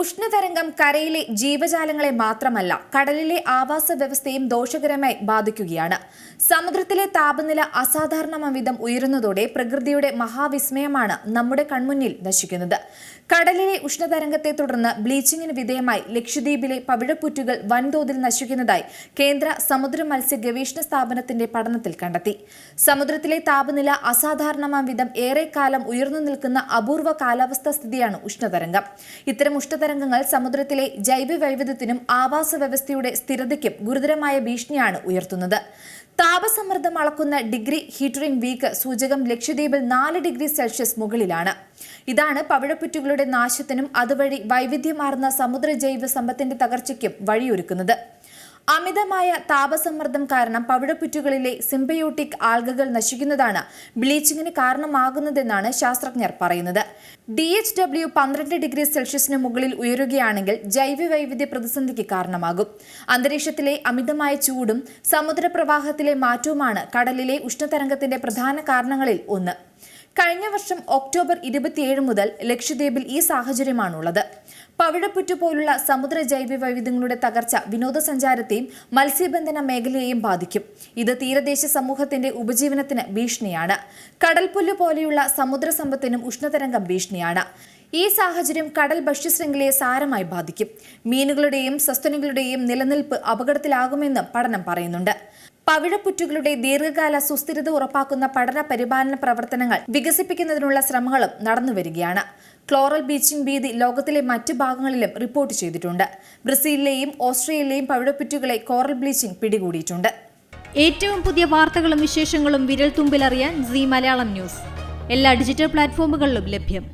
ഉഷ്ണതരംഗം കരയിലെ ജീവജാലങ്ങളെ മാത്രമല്ല കടലിലെ ആവാസ വ്യവസ്ഥയും ദോഷകരമായി ബാധിക്കുകയാണ്. സമുദ്രത്തിലെ താപനില അസാധാരണമവിധം ഉയരുന്നതോടെ പ്രകൃതിയുടെ മഹാവിസ്മയമാണ് നമ്മുടെ കൺമുന്നിൽ നശിക്കുന്നത്. കടലിലെ ഉഷ്ണതരംഗത്തെ തുടർന്ന് ബ്ലീച്ചിങ്ങിന് വിധേയമായി ലക്ഷദ്വീപിലെ പവിഴപ്പുറ്റുകൾ വൻതോതിൽ നശിക്കുന്നതായി കേന്ദ്ര സമുദ്ര മത്സ്യ ഗവേഷണ സ്ഥാപനത്തിന്റെ പഠനത്തിൽ കണ്ടെത്തി. സമുദ്രത്തിലെ താപനില അസാധാരണമാംവിധം ഏറെക്കാലം ഉയർന്നു നിൽക്കുന്ന അപൂർവ കാലാവസ്ഥാ സ്ഥിതിയാണ് ഉഷ്ണതരംഗം. ഇത്തരം ഉഷ്ണതരംഗങ്ങൾ സമുദ്രത്തിലെ ജൈവ വൈവിധ്യത്തിനും ആവാസ വ്യവസ്ഥയുടെ സ്ഥിരതയ്ക്കും ഗുരുതരമായ ഭീഷണിയാണ് ഉയർത്തുന്നത്. താപസമ്മർദ്ദം അളക്കുന്ന ഡിഗ്രി ഹീറ്ററിംഗ് വീക്ക് സൂചകം ലക്ഷദ്വീപിൽ നാല് ഡിഗ്രി സെൽഷ്യസ് മുകളിലാണ്. ഇതാണ് പവിഴപ്പുറ്റുകളുടെ നാശത്തിനും അതുവഴി വൈവിധ്യമാർന്ന സമുദ്ര ജൈവ സമ്പത്തിന്റെ തകർച്ചയ്ക്കും വഴിയൊരുക്കുന്നത്. അമിതമായ താപസമ്മർദ്ദം കാരണം പവിഴപ്പുറ്റുകളിലെ സിംബയോട്ടിക് ആൽഗകൾ നശിക്കുന്നതാണ് ബ്ലീച്ചിങ്ങിന് കാരണമാകുന്നതെന്നാണ് ശാസ്ത്രജ്ഞർ പറയുന്നത്. ഡി എച്ച് ഡബ്ല്യു പന്ത്രണ്ട് ഡിഗ്രി സെൽഷ്യസിന് മുകളിൽ ഉയരുകയാണെങ്കിൽ ജൈവ വൈവിധ്യ പ്രതിസന്ധിക്ക് കാരണമാകും. അന്തരീക്ഷത്തിലെ അമിതമായ ചൂടും സമുദ്രപ്രവാഹത്തിലെ മാറ്റവുമാണ് കടലിലെ ഉഷ്ണതരംഗത്തിന്റെ പ്രധാന കാരണങ്ങളിൽ ഒന്ന്. കഴിഞ്ഞ വർഷം ഒക്ടോബർ ഇരുപത്തിയേഴ് മുതൽ ലക്ഷദ്വീപിൽ ഈ സാഹചര്യമാണുള്ളത്. പവിഴപ്പുറ്റു പോലുള്ള സമുദ്ര ജൈവ വൈവിധ്യങ്ങളുടെ തകർച്ച വിനോദസഞ്ചാരത്തെയും മത്സ്യബന്ധന മേഖലയെയും ബാധിക്കും. ഇത് തീരദേശ സമൂഹത്തിന്റെ ഉപജീവനത്തിന് ഭീഷണിയാണ്. കടൽപുല്ല് പോലെയുള്ള സമുദ്ര സമ്പത്തിനും ഉഷ്ണതരംഗം ഭീഷണിയാണ്. ഈ സാഹചര്യം കടൽ ഭക്ഷ്യശൃംഖലയെ സാരമായി ബാധിക്കും. മീനുകളുടെയും സസ്തനികളുടെയും നിലനിൽപ്പ് അപകടത്തിലാകുമെന്ന് പഠനം പറയുന്നുണ്ട്. പവിഴപ്പുറ്റുകളുടെ ദീർഘകാല സുസ്ഥിരത ഉറപ്പാക്കുന്ന പഠന പരിപാലന പ്രവർത്തനങ്ങൾ വികസിപ്പിക്കുന്നതിനുള്ള ശ്രമങ്ങളും നടന്നുവരികയാണ് ക്ലോറൽ ബീച്ചിംഗ് ഭീതി ലോകത്തിലെ മറ്റു ഭാഗങ്ങളിലും റിപ്പോർട്ട് ചെയ്തിട്ടുണ്ട്. ബ്രസീലിലെയും ഓസ്ട്രേലിയയിലെയും പവിഴപ്പുറ്റുകളെ കോറൽ ബ്ലീച്ചിംഗ് പിടികൂടിയിട്ടുണ്ട്. ഏറ്റവും പുതിയ വാർത്തകളും വിശേഷങ്ങളും വിരൽ തുമ്പിലറിയാൻ സി മലയാളം ന്യൂസ്. എല്ലാ ഡിജിറ്റൽ പ്ലാറ്റ്ഫോമുകളിലും ലഭ്യം.